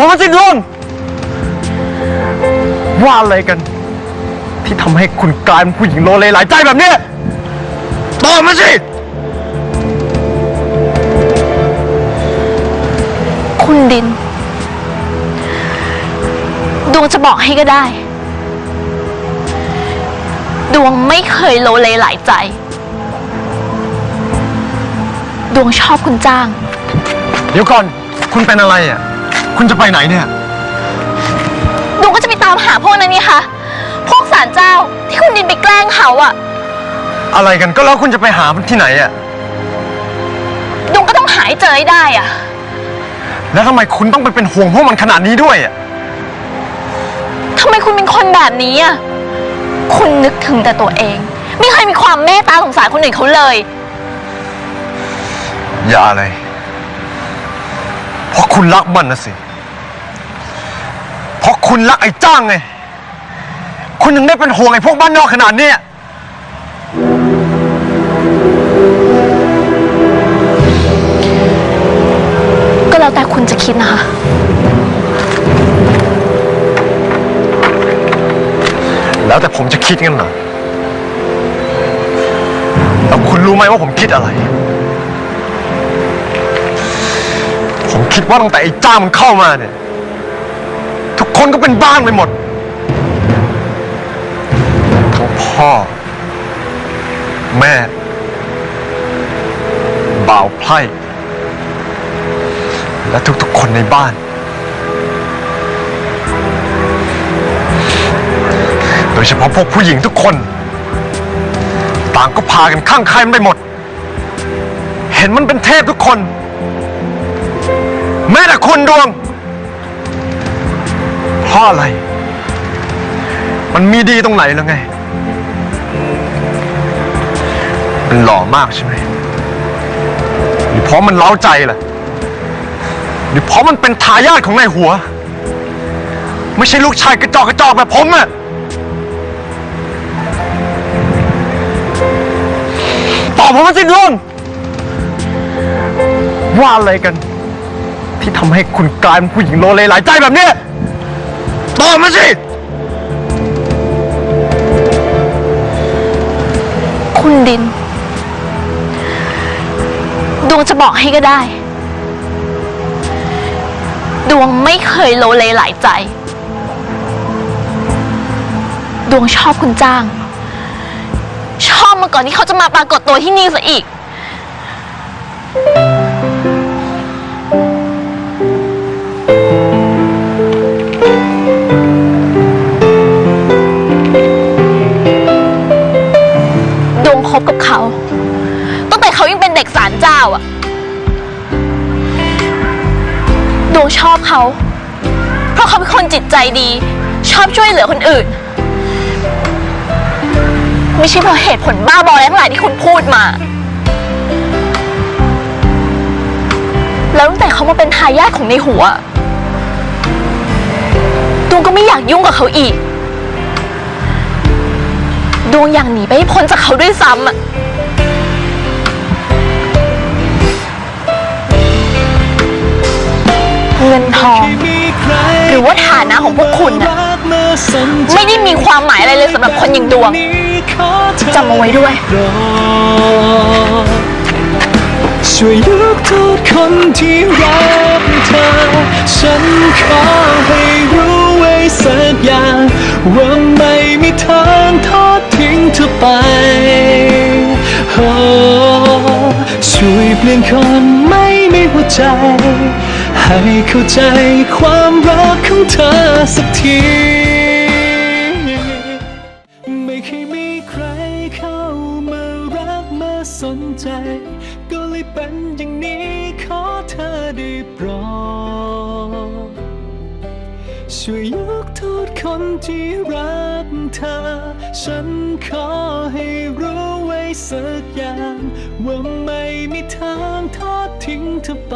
ผมมาสิลุงว่าอะไรกัน ที่ทำให้คุณกลายเป็นผู้หญิงโลเลหลายใจแบบเนี้ยตอบมาสิ คุณดิน ดวงจะบอกให้ก็ได้ ดวงไม่เคยโลเลหลายใจ ดวงชอบคุณจ้าง เดี๋ยวก่อน คุณเป็นอะไรอะ คุณจะไปไหนเนี่ยดวงก็จะไปตามหาพวกนั้นนี่คะพวกสารเจ้าที่คุณดินไปแกล้งเขาอะอะไรกันก็แล้วคุณจะไปหามันที่ไหนอะดวงก็ต้องหาให้เจอให้ได้อะแล้วทำไมคุณต้องไปเป็นห่วงพวกมันขนาดนี้ด้วยอะทำไมคุณเป็นคนแบบนี้อะคุณนึกถึงแต่ตัวเอง ไม่เคยมีความเมตตาสงสารคนอื่นเขาเลย อย่าเลยเพราะคุณรักมันนะสิเพราะ คุณรักไอ้จ้างไง คุณยังได้เป็นห่วงไอ้พวกบ้านนอกขนาดเนี้ยก็แล้วแต่คุณจะคิดนะคะ แล้วแต่ผมจะคิดกันเหรอแล้วคุณรู้ไหมว่าผมคิดอะไร ผมคิดว่าตั้งแต่ไอ้จ้างมันเข้ามาเนี่ยทุก คนก็เป็นบ้านไปหมด ทั้งพ่อ แม่ บ่าวไพร่และทุกๆคนในบ้าน โดยเฉพาะพวกผู้หญิงทุกคน ต่างก็พากันข้างใครมันไปหมด เห็นมันเป็นเทพทุกคน แม้แต่คุณดวง เพราะอะไร มันมีดีตรงไหนแล้วไง มันหล่อมากใช่ไหมหรือเพราะมันเล้าใจล่ะ หรือเพราะมันเป็นทายาทของนายหัว ไม่ใช่ลูกชายกระจอกกระจอกแบบผมอะตอบผมมาสิลุงว่าอะไรกัน ที่ทำให้คุณกลายเป็นผู้หญิงโลเลหลายใจแบบเนี้ย ตอบมาสิ คุณดิน ดวงจะบอกให้ก็ได้ ดวงไม่เคยโลเลหลายใจ ดวงชอบคุณจ้าง ชอบมาก่อนที่เขาจะมาปรากฏตัวที่นี่ซะอีก สารเจ้าอะดวงชอบเขา เพราะเขาเป็นคนจิตใจดี ชอบช่วยเหลือคนอื่น ไม่ใช่เพราะเหตุผลบ้าบออะไรทั้งหลายที่คุณพูดมา แล้วตั้งแต่เขามาเป็นทายาทของในหัวดวงก็ไม่อยากยุ่งกับเขาอีกดวงอยากหนีไปให้พ้นจากเขาด้วยซ้ำอะ เงินทอง หรือว่าฐานะของพวกคุณน่ะไม่ได้มีความหมายอะไรเลยสำหรับคนอย่างดวงจำเอาไว้ด้วย ช่วยยกโทษคนที่รักเธอ ฉันขอให้รู้ไว้สักอย่างว่าไม่มีทางทอดทิ้งเธอไปช่วยเปลี่ยนคนไม่ ใจ ให้เข้าใจความรักของเธอสักที ไม่เคยมีใครเข้ามารักมาสนใจ ก็เลยเป็นอย่างนี้ขอเธอได้โปรดช่วยยกโทษคนที่รักเธอ ฉันขอให้ สักอย่าง ว่าไม่มีทางทอดทิ้งเธอไป